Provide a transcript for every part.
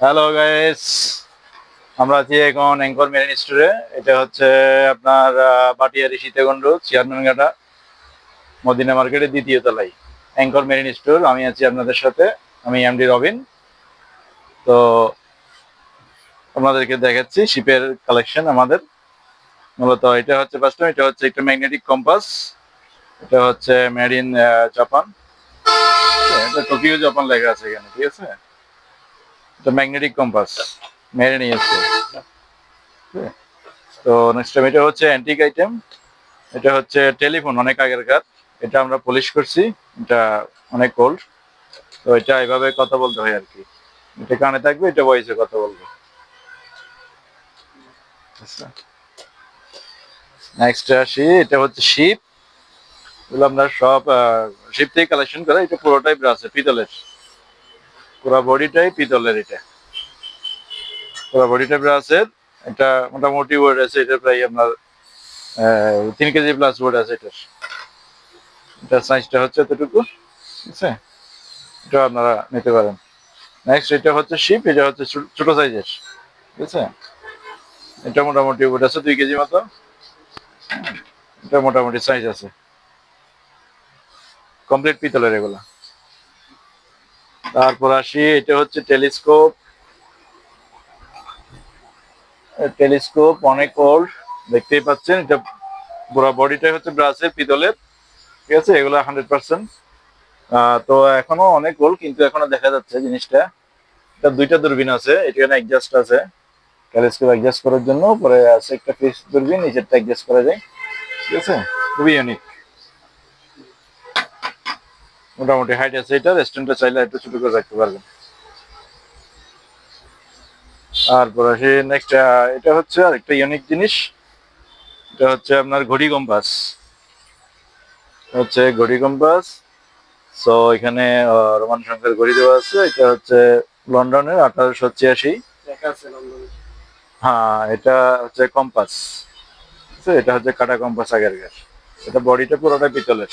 Hello guys আমরা আছি এখন অ্যাঙ্কর মেরিন স্টোরে এটা হচ্ছে আপনার বাটিয়ারি সীতাকুণ্ড চেয়ারম্যানঘাটা মদিনা মার্কেটের দ্বিতীয় তলায়। অ্যাঙ্কর মেরিন স্টোর আমি আছি আপনাদের সাথে। আমি এমডি রবিন তো আপনাদেরকে দেখাচ্ছি শিপের কালেকশন আমাদের। মূলত এটা হচ্ছে ফার্স্ট এটা হচ্ছে একটা ম্যাগনেটিক কম্পাস এটা হচ্ছে মেড ইন জাপান এটা টোকিও জাপান লেখা আছে এখানে, ঠিক আছে? এটা ম্যাগনেটিক কম্পাস মেরে নিয়ে তো নেক্সট টাইম এটা হচ্ছে অ্যান্টিক আইটেম এটা হচ্ছে টেলিফোন অনেক আগেরকার এটা আমরা পলিশ করছি। এটা অনেক ওল্ড তো এটা এভাবে কথা বলতে হয় আর কি। এটা কানে থাকবে, এটা ভয়েসে কথা বলবে। নেক্সট আসি। এটা হচ্ছে শিপ এগুলো আমরা সব শিপ থেকে কালেকশন করে। এটা পুরোটাই ব্রাসে পিতলের। পুরো বডিটাই পিতলের এটা। পুরো বডিটা ব্রাসের এটা মোটামুটি ওয়েট আছে, এটা প্রায় আপনার তিন কেজি প্লাস ওয়েট আছে এটার। এটা সাইজটা হচ্ছে এতটুকু, ঠিক আছে? এটা আপনারা নিতে পারেন। নেক্সট এটা হচ্ছে শিপ এটা হচ্ছে ছোট সাইজের ঠিক আছে? এটা মোটামুটি ওয়েট আছে দুই কেজি মতো। এটা মোটামুটি সাইজ আছে। কমপ্লিট পিতলের এগুলা। তারপর আসি, এটা হচ্ছে টেলিস্কোপ। টেলিস্কোপ অনেক ওল্ড দেখতেই পাচ্ছেন, এটা পুরো বডিটাই হচ্ছে ব্রাসের পিতলের, ঠিক আছে? এগুলো হান্ড্রেড পার্সেন্ট তো এখনও অনেক ওল্ড কিন্তু এখনও দেখা যাচ্ছে জিনিসটা। এটা দুইটা দূরবীন আছে, এখানে অ্যাডজাস্ট আছে। টেলিস্কোপ অ্যাডজাস্ট করার জন্য, পরে আছে একটা ফিক্স দূরবীন, নিচেরটা অ্যাডজাস্ট করা যায়। ঠিক আছে? খুবই ইউনিক মোটামুটি হাইট আছে এটা রেস্টুরেন্টে চাইলে একটু ছোট করে রাখতে পারবেন। তারপর আসি নেক্সট এটা হচ্ছে আরেকটা ইউনিক জিনিস। এটা হচ্ছে আপনার ঘড়ি কম্পাস হচ্ছে ঘড়ি কম্পাস সো এখানে রোমান সংখ্যার ঘড়ি দেওয়া আছে। এটা হচ্ছে লন্ডনের আঠারোশো ছিয়াশি। হ্যাঁ এটা হচ্ছে কম্পাস এটা হচ্ছে কাটা কম্পাস আগেরকার। এটা বডিটা পুরোটা পিতলের।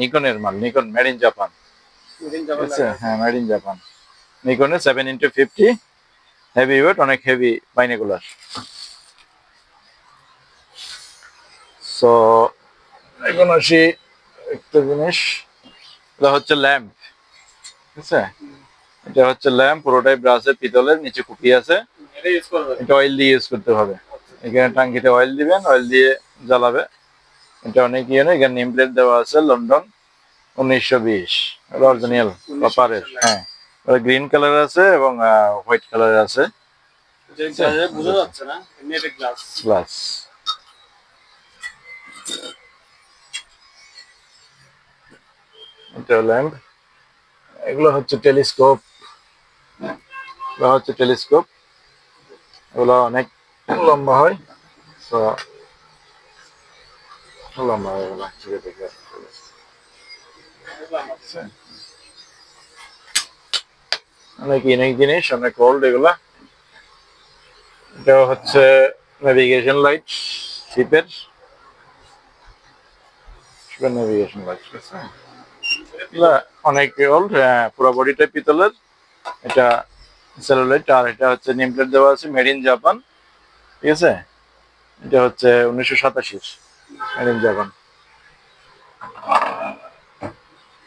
নিকনের মাল নিকন মেড ইন জাপান হ্যাঁ made in Japan নিকনের seven into fifty heavy weight অনেক হেভি বাইনোকুলার সো এখন আসি একটা জিনিস এটা হচ্ছে ল্যাম্প। ঠিক আছে এটা হচ্ছে ল্যাম্প পুরোটাই ব্রাসের পিতলের নিচে কুপি আছে। এটা অয়েল দিয়ে ইউজ করতে হবে। এখানে টাঙ্কিতে অয়েল দিবেন অয়েল দিয়ে জ্বালাবে। এটা অনেক ইয়ে না এখানে নেম প্লেট দেওয়া আছে লন্ডন উনিশশো বিশ। অরিজিনাল কপারের হ্যাঁ। গ্রিন কালার আছে এবং হোয়াইট কালার আছে। গ্লাস এটা ল্যাম্প এগুলো হচ্ছে টেলিস্কোপ এগুলো হচ্ছে টেলিস্কোপ এগুলো অনেক লম্বা হয় তো হয় এগুলো ঠিক আছে অনেক ইউনিক জিনিস, অনেক ওল্ড এগুলা। এটা হচ্ছে নেভিগেশন লাইট শিপের নেভিগেশন লাইট অনেক ওল্ড পুরো বডিটা পিতলের। এটা আর এটা হচ্ছে নেম প্লেট দেওয়া আছে মেড ইন জাপান ঠিক আছে? এটা হচ্ছে উনিশশো সাতাশির। জাপান।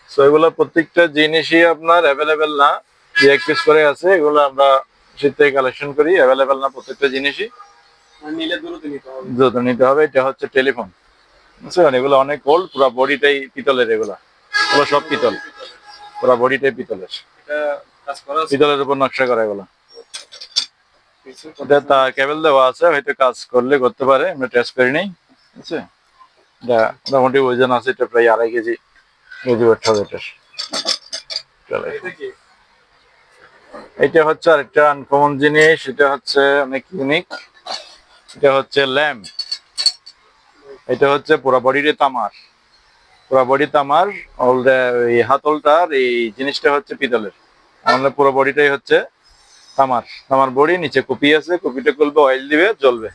সো এগুলো প্রত্যেকটা জিনিসই আপনার অ্যাভেলেবেল না যে এক পিস করে আছে এগুলো আমরা শীত কালেকশন করি অ্যাভেলেবেল না প্রত্যেকটা জিনিসই। নিলে দ্রুত নিতে হবে। এটা হচ্ছে টেলিফোন বুঝছেন? এগুলো অনেক ওল্ড পুরো বডিটাই পিতলের এগুলা। এগুলো সব পিতল। পুরো বডিটাই পিতলের। পিতলের উপর নকশা করা এগুলো। এটা তার কেবল দেওয়া আছে হয়তো কাজ করলে করতে পারে আমরা টেস্ট করি নাই। আছে? এটা মোটামুটি ওজন আছে এটা প্রায় আড়াই কেজি। হবে এটার এটা হচ্ছে আরেকটা আনকমন জিনিস এটা হচ্ছে অনেক ইউনিক এটা হচ্ছে ল্যাম্প এটা হচ্ছে পুরো বডিতে তামার। পুরো বডি তামার অল এই হাতলটার এই জিনিসটা হচ্ছে পিতলের। আমাদের পুরো বডিটাই হচ্ছে তামার। তামার বডি নিচে কপি আছে কপিটা খুলবে অয়েল দিবে জ্বলবে।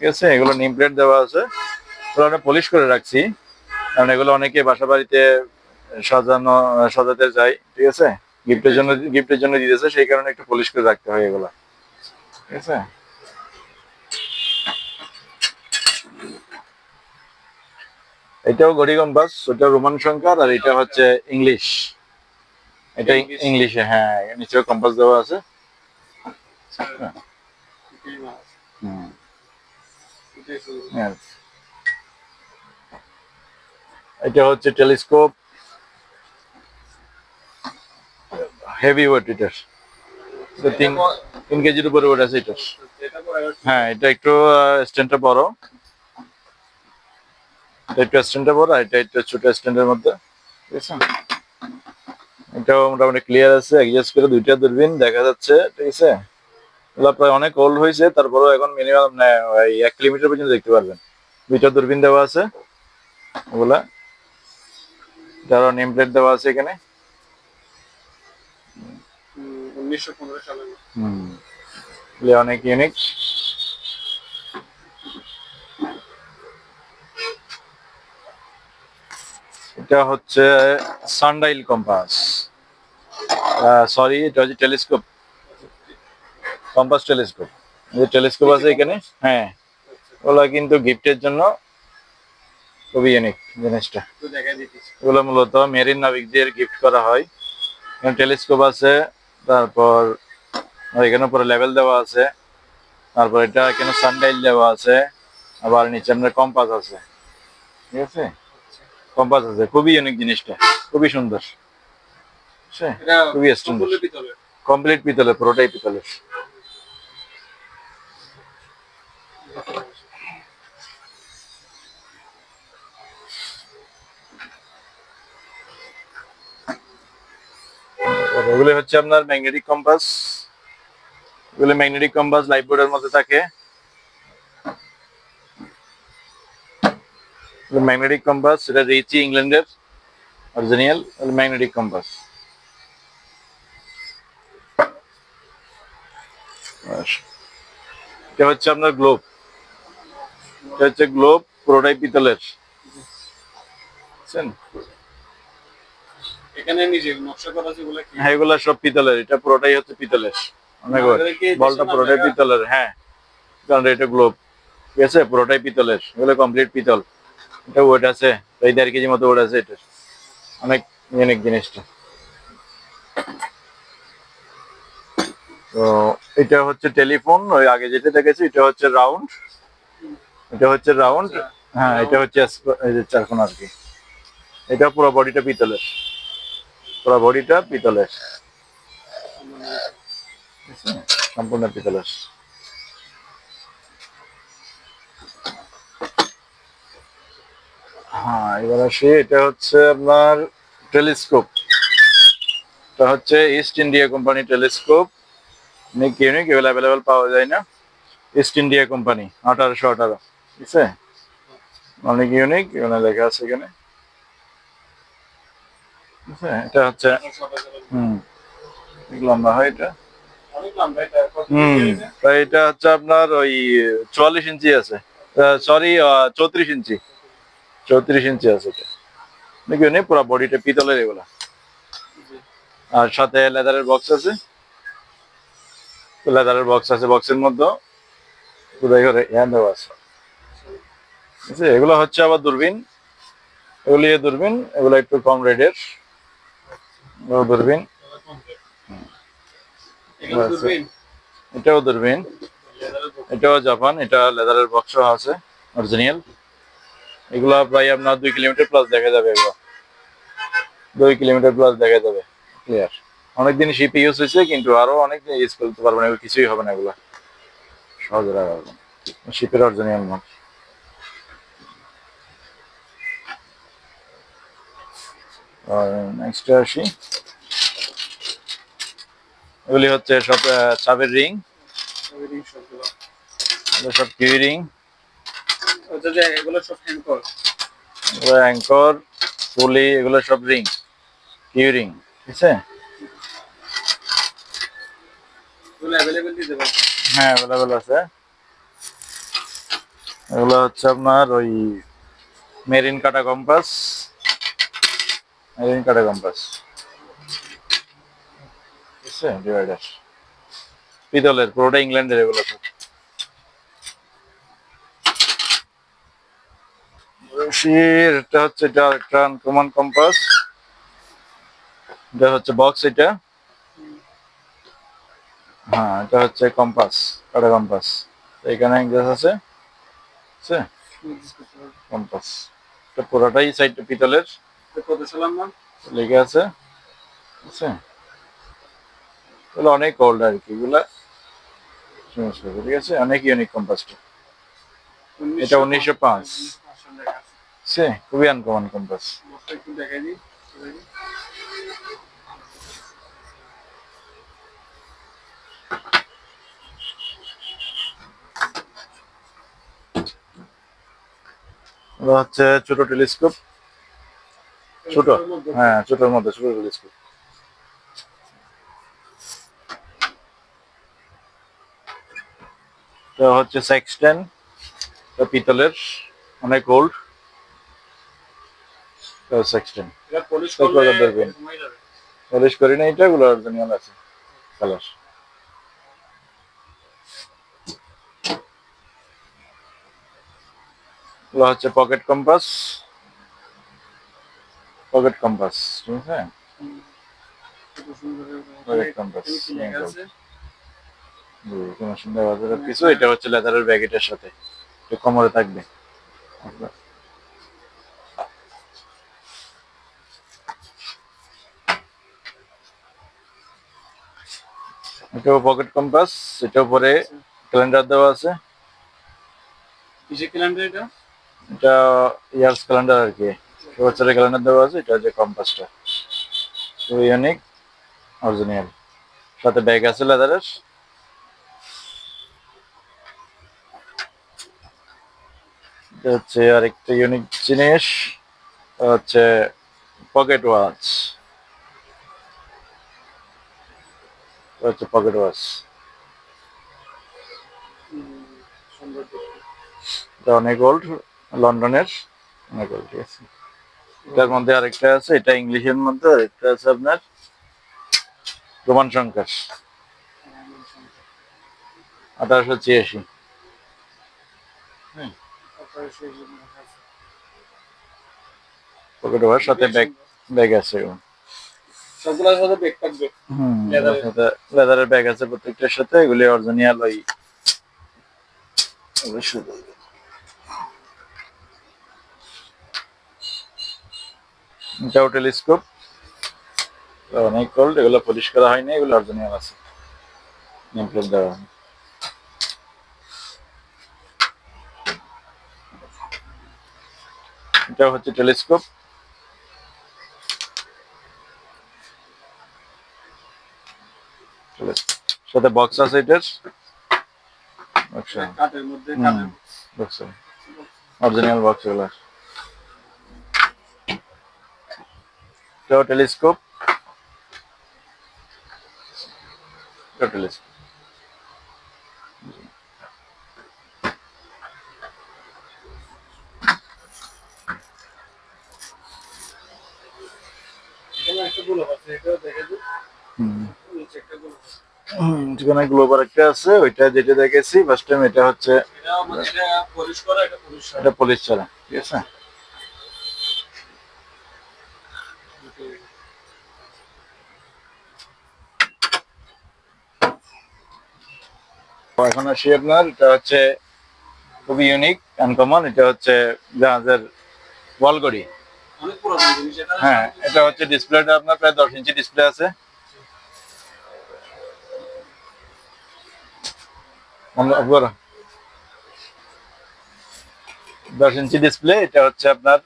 ঠিক আছে? এগুলো নিম প্লেট দেওয়া আছে। এগুলো আমরা পলিশ করে রাখছি। কারণ এগুলো অনেকে বাসা বাড়িতে সাজানো সাজাতে যায় ঠিক আছে? গিফটের জন্য গিফটের জন্য দিতেছে সেই কারণে একটু পলিশ করে রাখতে হয় এগুলো। ঠিক আছে? এটাও গড়ি কম্পাস ওটা রোমান সংখ্যার আর এটা হচ্ছে ইংলিশ। এটা. ইংলিশে? হ্যাঁ নিচেও কম্পাস দেওয়া আছে। এটাই হুম. এটা হচ্ছে টেলিস্কোপ। হেভি ওয়েট এটার। এটা তিন তিন কেজির উপরে ওয়েট আছে এটার। এটা হ্যাঁ এটা একটু স্ট্যান্ডটা বড়। একটু স্ট্যান্ডটা বড় এটা একটু ছোট স্ট্যান্ডের মধ্যে। ঠিক আছে? এটাও মোটামুটি ক্লিয়ার আছে অ্যাডজাস্ট করে দুইটা দূরবীন দেখা যাচ্ছে, ঠিক আছে? এগুলো প্রায় অনেক ওল্ড হয়েছে তারপরেও এখন মিনিমাম এক কিলোমিটার পর্যন্ত দেখতে পারবেন। দুইটা দূরবীন দেওয়া আছে ওগুলা। যারা নেম প্লেট দেওয়া আছে এখানে। সালে অনেক ইউনিক এটা হচ্ছে সানডাইল কম্পাস সরি এটা হচ্ছে টেলিস্কোপ কম্পাস টেলিস্কোপ। যে টেলিস্কোপ আছে এখানে হ্যাঁ ওগুলো কিন্তু গিফটের জন্য খুবই ইউনিক জিনিসটা। এগুলো মূলত মেরিন নাবিকদের গিফট করা হয়। এখানে টেলিস্কোপ আছে তারপর এখানে পুরো লেভেল দেওয়া আছে তারপর এটা এখানে সানডাইল দেওয়া আছে আবার নিচে আপনার কম্পাস আছে। ঠিক আছে? কম্পাস আছে খুবই ইউনিক জিনিসটা খুবই সুন্দর। খুবই standard। সম্পূর্ণ কমপ্লিট পিতলের পুরোটাই পিতলের এগুলো হচ্ছে আপনার ম্যাগনেটিক কম্পাস এগুলো ম্যাগনেটিক কম্পাস লাইফ বোর্ডের মধ্যে থাকে। ম্যাগনেটিক কম্পাস এটা রিচি ইংল্যান্ডের অরিজিনাল ম্যাগনেটিক কম্পাস এটা হচ্ছে আপনার গ্লোব এটা হচ্ছে গ্লোব পুরোটাই পিতলের। এখানে নিজে নকশা করা আছে কি? হ্যাঁ এগুলা সব পিতলের এটা পুরোটাই হচ্ছে পিতলের। অনেক বলটা পুরোটাই পিতলের হ্যাঁ। কারণ এটা গ্লোব ঠিক আছে? পুরোটাই পিতলের। এগুলো কমপ্লিট পিতল। এটা ওয়েট আছে। এই দেড় কেজি মতো ওয়েট আছে এটা। অনেক ইউনিক জিনিসটা। তো এটা হচ্ছে টেলিফোন ওই আগে যেটা দেখেছি এটা হচ্ছে রাউন্ড এটা হচ্ছে রাউন্ড হ্যাঁ এটা হচ্ছে চারকোনা আর কি। এটা পুরো বডিটা পিতলের। পুরো বডিটা পিতলের। সম্পূর্ণ পিতলের। হ্যাঁ এবার আসি, এটা হচ্ছে আপনার টেলিস্কোপ। এটা হচ্ছে ইস্ট ইন্ডিয়া কোম্পানি টেলিস্কোপ। অনেক ইউনিক এগুলো অ্যাভেলেবেল পাওয়া যায় না। ইস্ট ইন্ডিয়া কোম্পানি, আঠারোশো আঠারো, ঠিক আছে? অনেক ইউনিক এখানে লেখা আছে এখানে। আছে এটা হচ্ছে হুম। লম্বা হয় এটা? অনেক লম্বা এটা হুম এটা? হচ্ছে আপনার ওই চুয়াল্লিশ ইঞ্চি আছে। সরি চৌত্রিশ ইঞ্চি। চৌত্রিশ ইঞ্চি আছে এটা। দেখি নেই পুরো বডিটা পিতলের এগুলা। আর সাথে লেদারের বক্স আছে। লেদারের বক্স আছে বক্সের মধ্যে। পুরাই করে হ্যান্ড দেওয়া আছে। ঠিক আছে এগুলো হচ্ছে আবার দূরবীন। এগুলো দূরবীন এগুলো একটু কম রেটের। দূরবীন। এটাও দূরবীন? এটাও জাপান এটা লেদারের বক্স আছে অরিজিনাল এগুলা প্রায় আপনার দুই কিলোমিটার প্লাস দেখা যাবে এগুলো। দুই কিলোমিটার প্লাস দেখা যাবে ক্লিয়ার অনেকদিন শিপ ইউজ হয়েছে কিন্তু আরও অনেক ইউজ করতে পারবেন এগুলো কিছুই হবে না এগুলো। সহজে রাখা শিপের অরিজিনাল মাল। নেক্সট আসি। এগুলি হচ্ছে সব চাবের রিং। সব কিউ রিং? এগুলো সব অ্যাঙ্কর পুলি এগুলো সব রিং। Q ring? ঠিক আছে? হ্যাঁ অ্যাভেলেবেল আছে। এগুলো হচ্ছে আপনার ওই মেরিন কাটা কম্পাস মেরিন কাটা কম্পাস আছে ডিভাইডার পিতলের পুরোটা ইংল্যান্ডের এগুলো এটা হচ্ছে এটা একটা আনকমন কম্পাস এটা হচ্ছে বক্স এটা। হ্যাঁ এটা হচ্ছে কম্পাস কাটা কম্পাস এখানে গ্যাস আছে। কম্পাস এটা পুরোটাই সাইড পিতলের। কত সালাম লেগে আছে? আছে? এগুলো অনেক ওল্ড আর কি এগুলা সমস্যা ঠিক আছে? অনেক ইউনিক কম্পাসটা এটা 1905 সে খুবই আনকমন কম্পাস হচ্ছে ছোট টেলিস্কোপ। ছোট। হ্যাঁ ছোটর মধ্যে ছোট তো হচ্ছে সেক্সটেন পিতলের অনেক ওল্ড সেক্সটেন পলিশ করি না এটা গুলো অরিজিনাল আছে কালার এগুলো হচ্ছে পকেট কম্পাস পকেট কম্পাস ঠিক আছে Correct compass. কোনো সুন্দর এটা হচ্ছে লেদারের ব্যাগেটের সাথে কোমরে থাকবে এটাও পকেট কম্পাস এটার উপরে ক্যালেন্ডার দেওয়া আছে কিসে ক্যালেন্ডার এটা এটা ইয়ার্স ক্যালেন্ডার আর কি বছরের ক্যালেন্ডার দেওয়া আছে এটা হচ্ছে কম্পাসটা। ইউনিক অরিজিনাল সাথে ব্যাগ আছে লেদারের হচ্ছে আরেকটা ইউনিক জিনিস হচ্ছে পকেট ওয়াচ হচ্ছে পকেট ওয়াচ অনেক ওল্ড লন্ডনের। অনেক ওল্ড ঠিক আছে। এটার মধ্যে আরেকটা আছে এটা ইংলিশের মধ্যে আরেকটা আছে আপনার রোমান সংখ্যার আঠারোশো ছিয়াশি। পকেট সাথে ব্যাগ ব্যাগ আছে লেদারের ব্যাগ প্রত্যেকটার সাথে এগুলি অরিজিনাল ওই অবশ্যই এটাও টেলিস্কোপ অনেক কোল্ড এগুলো পলিশ করা হয়নি এগুলো অরিজিনাল আছে। নেম দেওয়া হয়। এটা হচ্ছে টেলিস্কোপ সাথে বক্স আছে এটার। অরিজিনাল বক্স এগুলো এটাও টেলিস্কোপ এটাও টেলিস্কোপ এখানে একটা গোলাপ আছে এটাও দেখে দিই হুম নিচে একটা গোলাপ আছে। হুম, যেখানে গ্লোবার একটা আছে ওইটা যেটা দেখেছি ফার্স্ট টাইম এটা হচ্ছে এটা পলিশ করা এটা পুলিশ ছাড়া ঠিক আছে? এখন আসি আপনার এটা হচ্ছে খুবই ইউনিক আনকমন এটা হচ্ছে জাহাজের এটা হ্যাঁ এটা হচ্ছে ডিসপ্লেটা আপনার প্রায় দশ ইঞ্চি ডিসপ্লে আছে। দশ ইঞ্চি ডিসপ্লে এটা হচ্ছে আপনার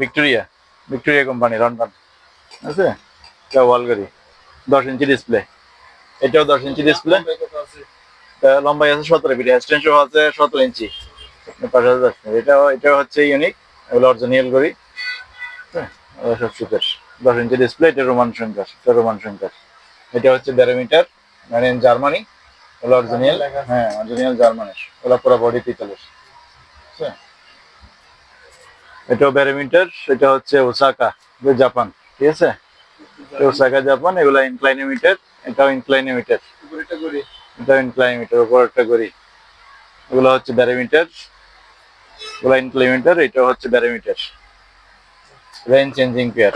ভিক্টোরিয়া ভিক্টোরিয়া কোম্পানি লন্ডন আছে? এটা ওয়াল গাড়ি দশ ইঞ্চি ডিসপ্লে। এটাও দশ ইঞ্চি ডিসপ্লে? লম্বাই আছে সতেরো ফিট এক্সটেনশন আছে সতেরো ইঞ্চি। পাশে আছে দশ। এটাও এটাও হচ্ছে ইউনিক এগুলো অরিজিনাল করি হ্যাঁ সব সুপার দশ ইঞ্চি ডিসপ্লে এটা রোমান সংখ্যার এটা রোমান সংখ্যার এটা হচ্ছে ব্যারোমিটার মানে জার্মানি। ওগুলো অরিজিনাল হ্যাঁ অরিজিনাল জার্মানির। ওগুলো পুরো বডি পিতলের। বুঝছ? এটাও ব্যারোমিটার এটা হচ্ছে ওসাকা, জাপান। ঠিক আছে? ওসাকা, জাপান, এগুলো ইনক্লাইনোমিটার এটাও ইনক্লাইনোমিটার উপরেরটা করি। এটা ইনক্লাইমিটার উপর একটা করি এগুলো হচ্ছে ব্যারোমিটার এগুলো ইনক্লাইমিটার এটা হচ্ছে ব্যারোমিটার রেঞ্জ চেঞ্জিং পেয়ার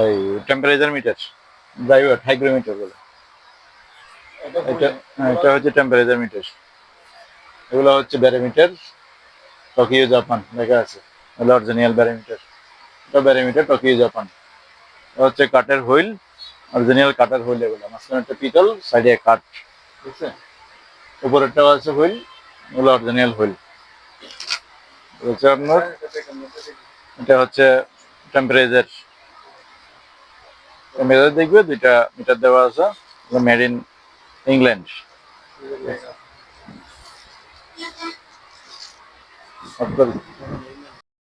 এই টেম্পারেচার মিটার ড্রাইভার হাইগ্রোমিটার বলে। এটা? হ্যাঁ, হচ্ছে টেম্পারেচার মিটার এগুলো হচ্ছে ব্যারোমিটার টোকিও জাপান লেখা আছে। অরিজিনাল ব্যারোমিটার এটা ব্যারোমিটার টোকিও জাপান হচ্ছে কাঠের হুইল অরিজিনাল কাঠের হুইল এগুলো। মাঝখানে একটা পিতল সাইডে কাঠ ঠিক আছে? উপরেরটাও আছে হুইল এগুলো অরিজিনাল হুইল। হচ্ছে আপনার। এটা হচ্ছে টেম্পারেচার টেম্পারেচার দেখবে দুইটা মিটার দেওয়া আছে মেড ইন ইংল্যান্ড আপনার